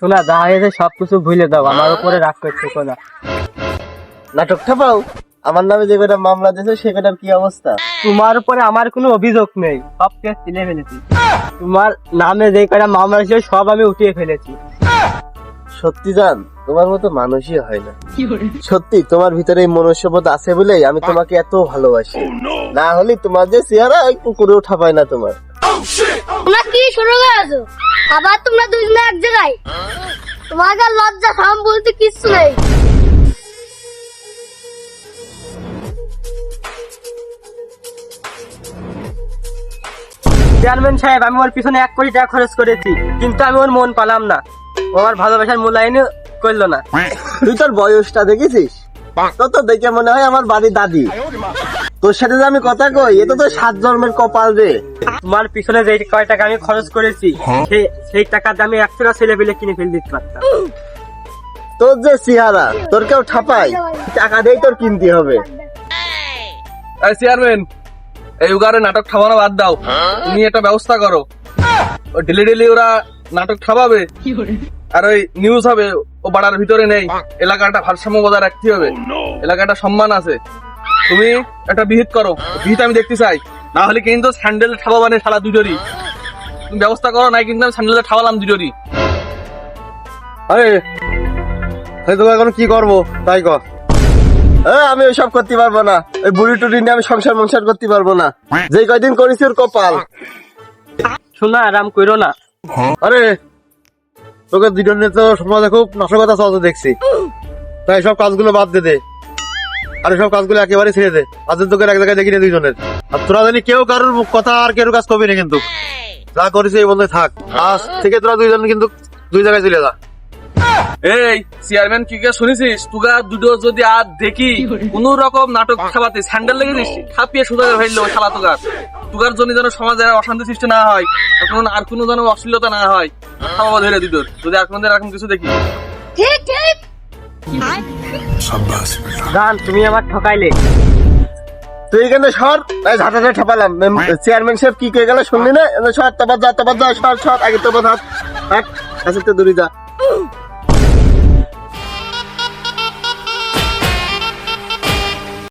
শোনা যা হয়েছে সবকিছু ভুলে দাও আমার উপরে রাগ করছে কোনা। নাটকটা পাও? আমার নামে যে কটা মামলা দিয়েছে সে কটার কি অবস্থা? তোমার উপরে আমার কোনো অভিযোগ নেই সব কেস তুলে ফেলেছি। তোমার নামে যে কটা মামলা ছিল সব আমি উঠিয়ে ফেলেছি। সত্যি জান তোমার মতো মানুষই হয় না। সত্যি তোমার ভিতরে এই মনুষ্যবোধ আছে বলেই আমি তোমাকে এত ভালোবাসি। না হলে তোমার যে চেহারা ওই কুকুরেও ঠাপায় না তোমার। তোমরা কি শুরু করেছ আবার তোমরা দুজনে এক জায়গায়? তোমাকে লজ্জা সাম বলতে কিচ্ছু নেই। চেয়ারম্যান সাহেব আমি ওর পিছনে এক কোটি টাকা খরচ করেছি কিন্তু আমি ওর মন পালাম না। আমার ভালোবাসার মূল্যায়ন করল না। তুই তোর বয়সটা দেখেছিস? তো তো দেখে মনে হয় আমার বাড়ির দাদি। তোর সাথে যে আমি কথা কই এ তো তোর সাত জন্মের কপাল রে। তোমার পিছনে যে কয় টাকা আমি খরচ করেছি সে- সেই টাকাতে আমি একশোটা ছেলে পেলে কিনে ফেলে দিতে পারতাম। তোর যে চেহারা তোর কেউ ঠাপাই টাকা দিয়েই তোর কিনতে হবে। এই চেয়ারম্যান এই উগারে নাটক খাওয়ানো বাদ দাও। তুমি একটা ব্যবস্থা করো। ও ডেলি ডেলি ওরা নাটক খাওয়াবে আর ওই নিউজ হবে ও পাড়ার ভিতরে নেই। এলাকাটা ভারসাম্য বজায় রাখতে হবে। এলাকাটা সম্মান আছে। তুমি একটা বিহিত করো। বিহিত আমি দেখতে চাই। না হলে কিন্তু স্যান্ডেল ঠাবা মানে সারা দুজোরই তুমি ব্যবস্থা করো নাই কিন্তু আমি স্যান্ডেলে ঠাওয়ালাম দুজোরই আরে সেই তোকে এখন কি করব? তাই কর। আমি ওইসব করতে পারব না। ওই বুড়ি টুড়ি নিয়ে আমি সংসার মংসার করতে পারব না। যে কয়দিন করেছি ওর কপাল। শোনা আরাম করো না। আরে তোকে দুজনে তো সমাজে খুব নাশকতা চলতে দেখছি। তাই সব কাজগুলো বাদ দে দে। আর সব কাজগুলো একেবারে ছেড়ে দে। আজ তোকে এক জায়গায় দেখি না দুজনের আর তোরা জানি কেউ কারোর কথা আর কেউ কাজ করবি না কিন্তু। যা করিস এই বন্ধে থাক। আজ থেকে তোরা দুইজন কিন্তু দুই জায়গায় চলে যা। এই চেয়ারম্যান কি কে শুনেছিস? তুগা দুটো যদি আর দেখি কোন রকম নাটক খাবাতে স্যান্ডেল লেগে দিস খাপিয়ে সুদা ফেলল শালা তুগার। তুগার জন্য যেন সমাজে অশান্তি সৃষ্টি না হয় আর কোনো আর কোনো যেন অশ্লীলতা না হয়। খাওয়া ধরে দুটোর যদি আর কোনদিন এরকম কিছু দেখি। ঠিক ঠিক। গান তুমি আমার ঠকাইলে তুই এখানে সর তাই ঝাঁটাতে ঠাপালাম চেয়ারম্যান সাহেব কি কে গেল শুনলি না সর তবার যা তবাদ যা সর সর আগে তবার হাত কাছে তো দূরে যা